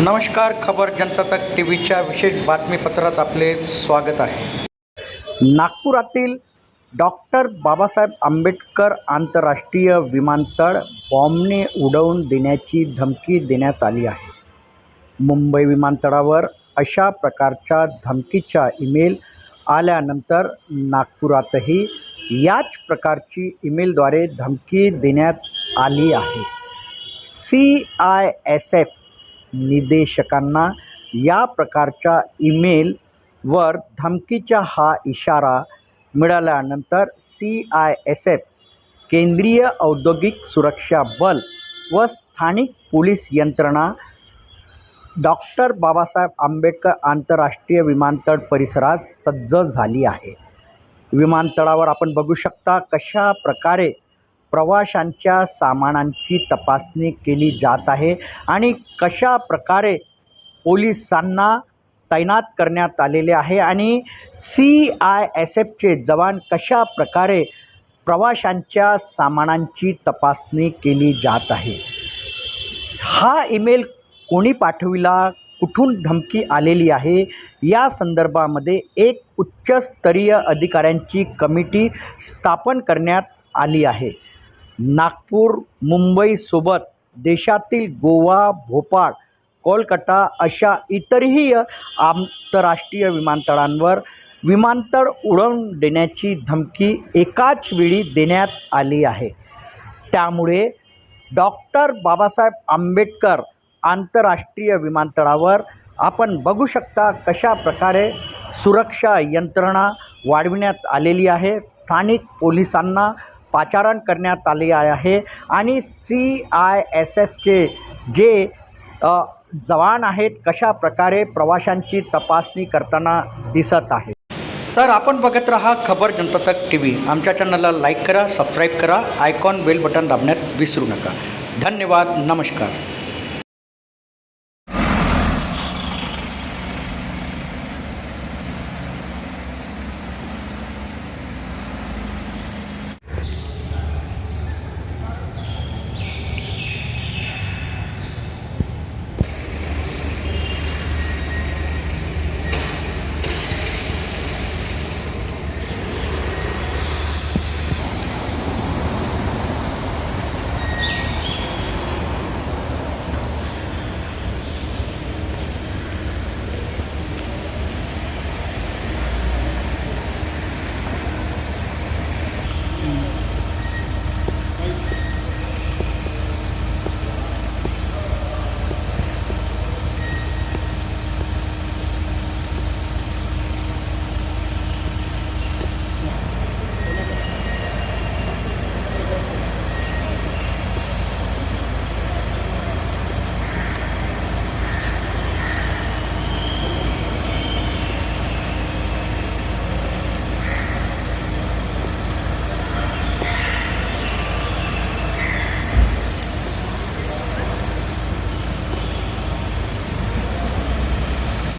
नमस्कार खबर जनता तक टी व्हीच्या विशेष बातमीपत्रात आपले स्वागत आहे. नागपुरातील डॉक्टर बाबासाहेब आंबेडकर आंतरराष्ट्रीय विमानतळ बॉम्बने उडवून देण्याची धमकी देण्यात आली आहे. मुंबई विमानतळावर अशा प्रकारच्या धमकीच्या ईमेल आल्यानंतर नागपुरातही याच प्रकारची ईमेलद्वारे धमकी देण्यात आली आहे. सी आय एस एफ निदेशकांना या प्रकारच्या ईमेलवर धमकीचा हा इशारा मिळाल्यानंतर सी आय एस एफ केंद्रीय औद्योगिक सुरक्षा बल व स्थानिक पोलीस यंत्रणा डॉक्टर बाबासाहेब आंबेडकर आंतरराष्ट्रीय विमानतळ परिसरात सज्ज झाली आहे. विमानतळावर आपण बघू शकता कशा प्रकारे प्रवाशांच्या सामानांची तपासणी केली जात आहे आणि कशा प्रकारे पोलिसांना तैनात करण्यात आलेले आहे आणि सी आय एस एफचे जवान कशा प्रकारे प्रवाशांच्या सामानांची तपासणी केली जात आहे? हा ईमेल कोणी पाठविला? कुठून धमकी आलेली आहे? या संदर्भामध्ये एक उच्चस्तरीय अधिकाऱ्यांची कमिटी स्थापन करण्यात आली आहे. नागपूर मुंबईसोबत देशातील गोवा भोपाळ कोलकाता अशा इतरही आंतरराष्ट्रीय विमानतळांवर विमानतळ उडवून देण्याची धमकी एकाच वेळी देण्यात आली आहे. त्यामुळे डॉक्टर बाबासाहेब आंबेडकर आंतरराष्ट्रीय विमानतळावर आपण बघू शकता कशा प्रकारे सुरक्षा यंत्रणा वाढविण्यात आलेली आहे. स्थानिक पोलिसांना पाचारण करण्यात आले आहे. आणि सी आय एस एफचे जे जवान आहेत कशा प्रकारे प्रवाशांची तपासणी करताना दिसत आहे. तर आपण बघत राहा खबर जनता तक टी व्ही. आमच्या चॅनलला लाईक करा सबस्क्राईब करा आयकॉन बेल बटन दाबण्यात विसरू नका. धन्यवाद नमस्कार.